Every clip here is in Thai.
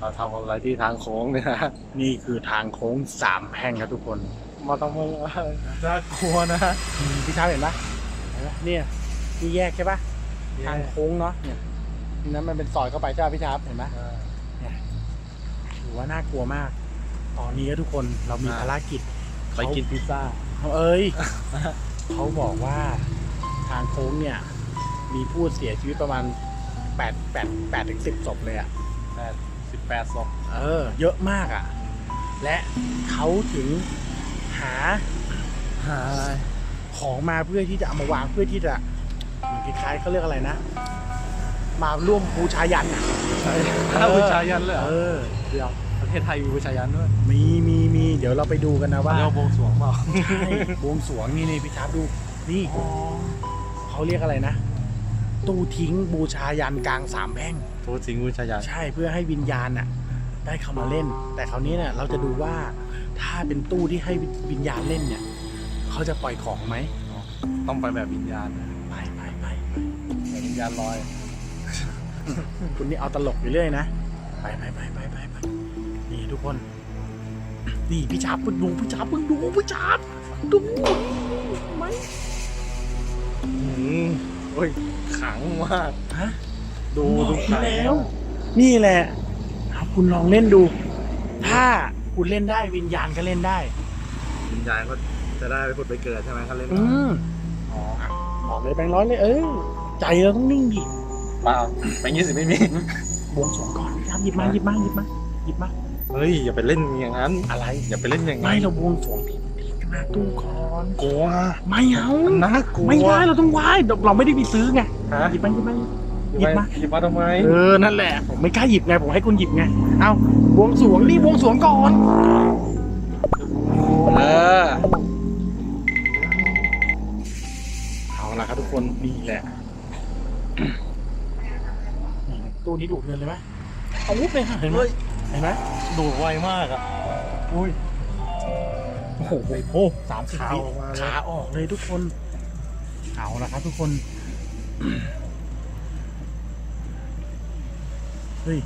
อะไรที่ทางโค้งเนี่ยนะนี่คือทางโค้งสามแห่งครับทุกคนมาต้องมาน่ากลัวนะอืมพี่ช้าเห็นปะเห็นปะเนี่ยนี่แยกใช่ปะทางโค้งเนาะเนี่ยนี่นั้นมันเป็นซอยเข้าไปใช่ปะพี่ช้าเห็นปะถือว่าน่ากลัวมาก ตอนนี้ทุกคนเรามีภารกิจไปกินพิซซ่าเขาเอ้ยเขาบอกว่าทางโค้งเนี่ย มีผู้เสียชีวิตประมาณแปดแปดแปดถึงสิบศพเลยอะ แปดสิบแปดศพเออ เยอะมากอะและเขาถึงหาหาอะไรของมาเพื่อที่จะเอามาวางเพื่อที่จะเหมือนคล้ายๆเขาเรียกอะไรนะ มาร่วมบูชายันอะถ้าบูชายันเลยเหรอเออเดี๋ยวประเทศไทยมีบูชายันด้วยมีมีมีเดี๋ยวเราไปดูกันนะว่าเรียกว่าบวงสรวงเปล่าใช่บวงสรวงนี่นี่พี่ชาร์ปดูนี่เขาเรียกอะไรนะ ตู้ทิ้งบูชายันกลางสามแพร่ง ทูสิงบูชายันใช่เพื่อให้วิญญาณน่ะ ได้เข้ามาเล่น แต่คราวนี้เนี่ยเราจะดูว่าถ้าเป็นตู้ที่ให้วิญญาณเล่นเนี่ยเขาจะปล่อยของไหมต้องไปแบบวิญญาณไปไปไปไปแบบวิญญาณลอย คุณนี่เอาตลกอยู่เรื่อยนะไปไปไปไปไปไปนี่ทุกคน นี่พี่ชาร์ปเพิ่งดูพี่ชาร์ปเพิ่งดูพี่ชาร์ปดูไหมอืมโอ้ยขังมากฮะ ดูดูบอกขังแล้ว นี่แหละครับคุณลองเล่นดู ถ้าคุณเล่นได้วิญญาณก็เล่นได้ วิญญาณก็จะได้ไปผุดไปเกิดใช่ไหมเขาเล่นอืมอ๋อบอกเลยแบงค์ร้อยเลยเออใจเราต้องนิ่งดิเปล่าแบงค์ยี่สิบไม่มีบวงสรวงก่อนครับหยิบมาหยิบมาหยิบมาหยิบมาเฮ้ยอย่าไปเล่นอย่างนั้น อะไร อย่าไปเล่นอย่างนั้ไม่นเราบวงสรวงที่ที่หน้าตู้ก่อนกลัวไม่เอามันน่ากลัวไม่ได้เราต้องไหว้เราเราไม่ได้ไปซื้อไงฮะหยิบมาหยิบมา หยิบมาหยิบมาทำไมเออนั่นแหละผมไม่กล้าหยิบไงผมให้คุณหยิบไงเอาบวงสรวงนี่บวงสรวงก่อนเออเอาละครับทุกคนนี่แหละนี่ตู้นี้ดุเดือนเลยไหมเอาวุบเลยค่ะเห็นไหมเฮ้ยเห็นไหมดูไวมากอะอุ้ยโอ้โหโอ้สามสิบขาวิออกมาเลยขาออกเลยทุกคนเอาละครับทุกคน เฮ้ย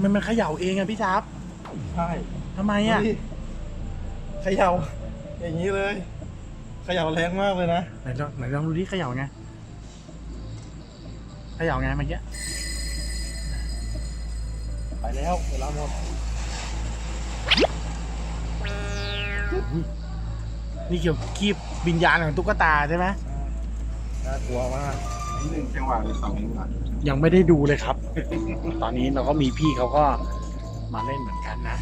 มันมันเขย่าเองอะพี่จับใช่ทำไมอะเฮ้ยเขย่า อย่างนี้เลยเขย่าแรงมากเลยนะ ไหนลองไหนลองดูดิเขย่าไงเขย่าไงเมื่อกี้ไปแล้วเวลาหมดนี่เกี่ยวกับคีบวิญญาณของตุ๊กตาใช่ไหมน่ากลัวมากนี่ หนึ่งจังหวะหรือสองจังหวะยังไม่ได้ดูเลยครับ ตอนนี้เราก็มีพี่เขาก็มาเล่นเหมือนกันนะ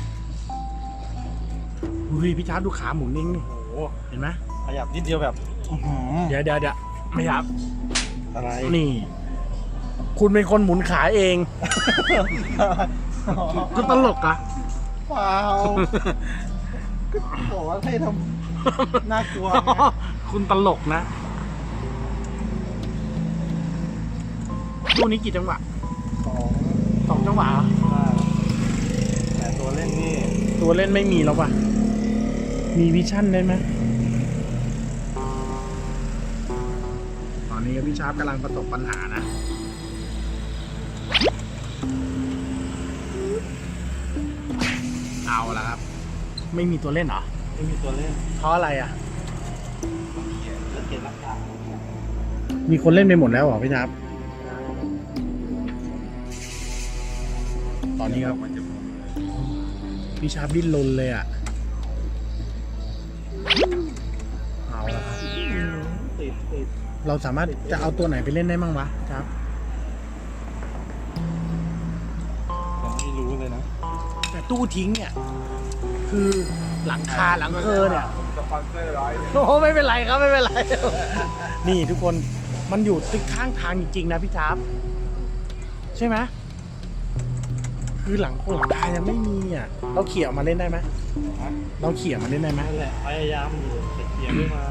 อุ้ยพี่ชาร์ปดูขาหมุนนิ่งนี่โอ้โหเห็นไหมขยับนิดเดียวแบบอื้อหือเดี๋ยวเดี๋ยวเดี๋ยวไม่ครับ อะไรนี่ คุณเป็นคนหมุนขาเอง ก็ตลกอะเปล่าก็บอกว่าให้ทำน่ากลัวไงคุณตลกนะ ตู้นี้กี่จังหวะสองสองจังหวะเหรอแต่ตัวเล่นนี่ตัวเล่นไม่มีแล้วป่ะ มีวิชั่นได้ไหมตอนนี้พี่ชาร์ปกำลังประสบปัญหานะ เอาละครับ ไม่มีตัวเล่นเหรอไม่มีตัวเล่นเพราะอะไรอะ เขียนแล้วเขียนราคามีคนเล่นไปหมดแล้วเหรอพี่ชาร์ป ตอนนี้ครับมันจะพี่ชาร์ปดิ้นรนเลยอะเอาละครับติดติดเราสามารถจะเอาตัวไหนไปเล่นได้มั่งวะครับผมไม่รู้เลยนะ แต่ตู้ทิ้งเนี่ย คือหลังคาหลังเคอเนี่ยสปอนเซอร์ร้อยเลยโอ้ไม่เป็นไรครับไม่เป็นไร นี่ทุกคนมันอยู่ตึกข้างทางจริงๆนะพี่จ๊าบใช่ไหม คือหลังโคหลังคายังไม่มีอะ เราเขี่ยออกมาเล่นได้ไหมฮะเราเขี่ยมาเล่นได้ไหมนั่นแหละพยายามอยู่แต่เขียนไม่มา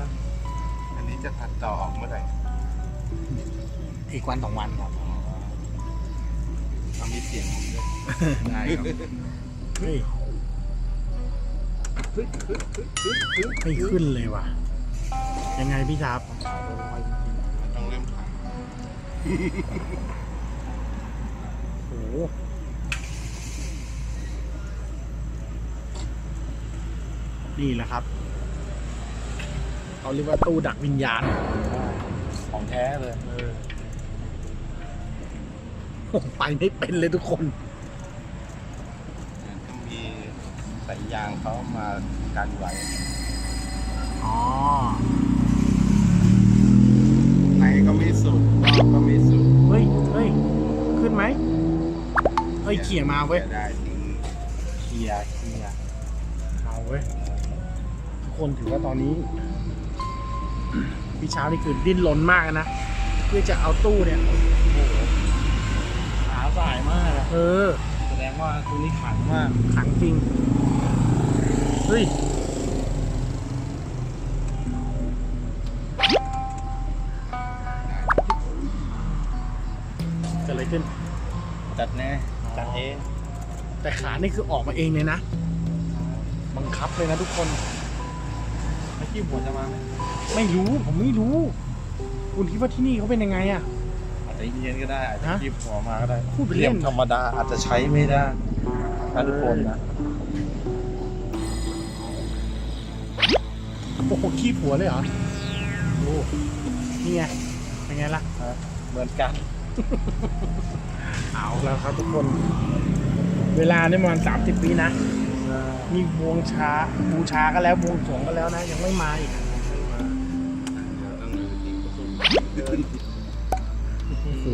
อันนี้จะตัดต่อออกเมื่อไหร่อีกวันสองวันครับทำมีเสียงผมด้วยได้ครับเฮ้ยไม่ขึ้นเลยว่ะ ยังไงพี่จ๊าบต้องเริ่มขายโอ้ นี่แหละครับเขาเรียกว่าตู้ดักวิญญาณของแท้เลยโอ้โหไปไม่เป็นเลยทุกคนก็มีสายยางเขามากันไว้อ๋อไหนก็ไม่สุดนอกก็ไม่สุดเฮ้ยเฮ้ยขึ้นไหมเฮ้ยเขี่ยมาเว้ยได้ทิ้งเขี่ยเขี่ยเอาเว้ยทุก คนถือว่าตอนนี้พี่เช้านี่คือดิ้นรนมากนะเพื่อจะเอาตู้เนี่ยขาสายมากอะเออ แสดงว่าตัวนี้ขังมากขังจริงเฮ้ยเกิดอะไรขึ้น จัดแน่จัดเองแต่ขานี่คือออกมาเองเลยนะ บังคับเลยนะทุกคน เมื่อกี้หัวจะมาไหมไม่รู้ผมไม่รู้ คุณคิดว่าที่นี่เขาเป็นยังไงอะอาจจะเย็นก็ได้อาจจะฮะคีบหัวมาก็ได้พูดไปเล่นเหลี่ยมธรรมดาอาจจะใช้ไม่ได้นะทุกคนนะโอ้โหขี้ผัวเลยเหรอโอ้นี่ไงเป็นไงล่ะเหมือนกันเอาแล้วครับทุกคน เวลาเนี่ยประมาณสามสิบปีนะ นี่บวงชาบูชาก็แล้วบวงสรวงก็แล้วนะ ยังไม่มาอีกโอ้โห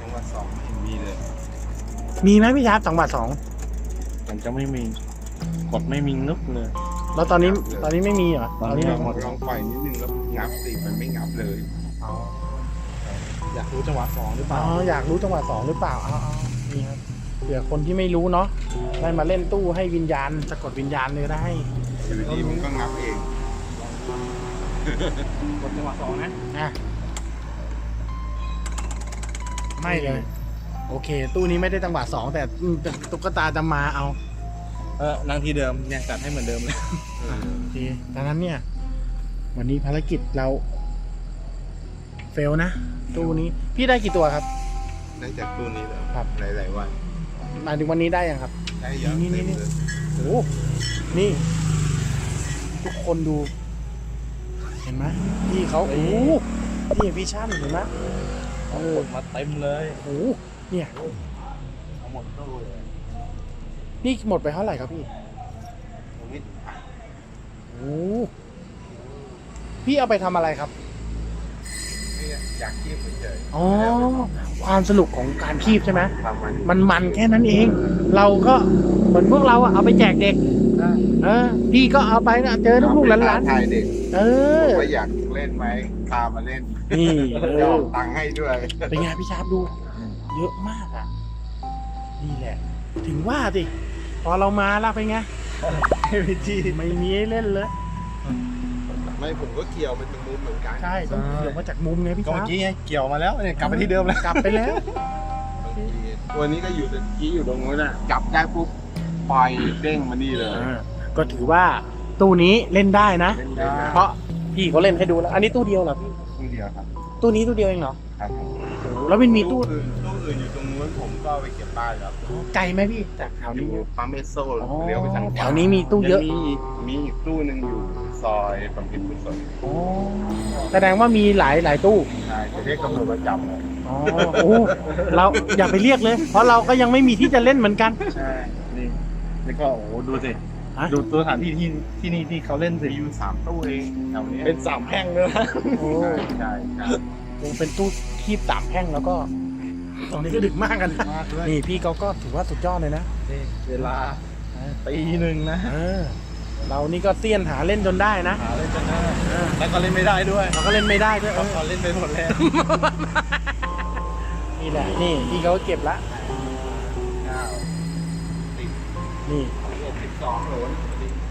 จังหวัดสองไม่เห็นมีเลยมีไหมพี่ชาร์ปสองบาทสองมันจะไม่มีกดไม่มีนึกเลยแล้วตอนนี้ตอนนี้ไม่มีเหรอตอนนี้ไม่หมมีดลองปล่อยนิดนึงแล้วงับสิมันไม่งับเลย อยากรู้จังหวะสองหรือเปอ๋ล่าออยากรู้จังหวะสองหรือเปล่าเอาเอานี่ครับเผื่อคนที่ไม่รู้เนาะได้มาเล่นตู้ให้วิญญาณสะกดวิญญาณเลยได้อยู่ดีมันก็งับเองกดจังหวะสองนะอะไม่เลย โอเค ตู้นี้ไม่ได้จังหวะสองแต่อืมแต่ตุ๊กตาจะมาเอา เออนั่งที่เดิมเนี่ยจัดให้เหมือนเดิมเลยโอเคดังนั้นเนี่ย วันนี้ภารกิจเรา เฟลนะ ตู้นี้พี่ได้กี่ตัวครับได้จากตู้นี้เลยครับหลายๆวัน หมายถึงวันนี้ได้ยังครับ ได้เยอะนี่นี่เต็มนี่เลยโอ้โหนี่ ทุกคนดู เห็นไหมพี่เขาโอ้โหนี่วิชั่นเห็นไหมเออกดมาเต็มเลยโอ้โหเนี่ย เอาหมดตู้เลยนี่หมดไปเท่าไหร่ครับพี่ ตรงนี้อะโอ้โหพี่เอาไปทำอะไรครับ ไม่อยากคีบเฉยอ๋อ ความสนุกของการคีบใช่ไหมๆทำมันมันมันแค่นั้นเอง เราก็เหมือนพวกเราอะเอาไปแจกเด็ก เออ พี่ก็เอาไปนะเจอลูกๆหลานถ่ายเด็กๆเออ ว่าอยากเล่นไหมพามาเล่นนี่เอจะอออกตังค์ให้ด้วย เป็นไงพี่ชาร์ปดู เยอะมากอะ นี่แหละ ถึงว่าสิพอเรามาแล้วเป็นไงไม่มีที่ไม่มีให้เล่นเลย ไม่ผมก็เกี่ยวมันตรงนู้นเหมือนกันใช่ต้องเกี่ยวมาจากมุมไงพี่ก็ชาเมื่อร์ปกี้ไงเกี่ยวมาแล้วเนี่ยกลับไปที่เดิมแล้วกลับไปแล้วตัวนี้ก็อยู่ตะกี้อยู่ตรงนู้นน่ะจับได้ปุ๊บปล่อยเด้งมานี่เลยอ่าก็ถือว่าตู้นี้เล่นได้นะเล่นได้เพราะพี่เขาเล่นให้ดูแล้ว อันนี้ตู้เดียวเหรอพี่ตู้เดียวครับ ตู้นี้ตู้เดียวเองเหรอครับผมโอ้โหแล้วมันมีตู้ อื่นตู้อื่นอยู่ตรงนู้นผมก็เอาไปเก็บบ้านครับไกลไหมพี่จากแถวอนี้ยู่ปั๊มเอสโซอ๋อเลี้ยวไปทางขวาแถวนี้มีตู้เยอะงมีมีอีกตู้หนึ่งอยู่ซอยบำเพ็ญกุศลอ๋อแสดงว่ามีหลายหลายตู้ใช่จะเรียกตำรวจมาจับเลยอ๋อโอ้เราอย่าไปเรียกเลย เพราะเราก็ยังไม่มีที่จะเล่นเหมือนกันใช่นี่แล้วก็โอ้โหดูสิฮะดูตัวสถานที่ที่ที่นี่ที่เขาเล่นสิมีอยู่สามตู้เองแถวนี้เป็นสามแพร่งเลยนะ โอ้ใช่ใช่ใช่โหเป็นตู้คีบสามแพร่งแล้วก็ ตรงนี้ก็ดึกมากกันมากด้วย นี่พี่เขาก็ถือว่าสุดยอดเลยนะนี่เวลาตีหนึ่งนะเออเรานี่ก็เตี้ยนหาเล่นจนได้นะหาเล่นกันได้แล้วก็เล่นไม่ได้ด้วยเราก็เล่นไม่ได้ด้วยเพราะเขาเล่นไปหมดแล้ว นี่แหละนี่พี่เขาเก็บละเก้าสิบนี่สิบสิบสองโหลน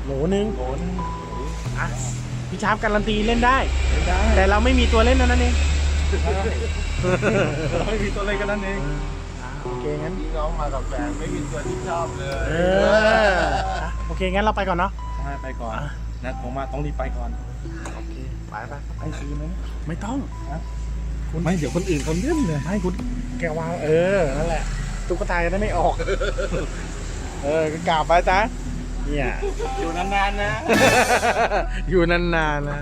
โหลนึงโอนอะพี่ชาร์ปการันตีเล่นได้ เล่นได้แต่เราไม่มีตัวเล่นเท่านั้นเองเรา ไม่มีตัวเล่นกันนั่นเองอะโอเคงั้น พี่น้องมากับแฟนไม่มีตัวที่ชอบเลย เอออะโอเคงั้นเราไปก่อนเนาะ ใช่ไปก่อนอะนะผมมาต้องรีบไปก่อน โอเค ไปไปไปซื้อไหมไม่ต้องไม่เดี๋ยวคนอื่นเขาเล่นเลยให้คุณแกวางเออ นั่นแหละ ตุ๊กตาจะได้ไม่ออก เออก็กราบไปซะเนี่ย อยู่นานๆนะ อยู่นานๆนะ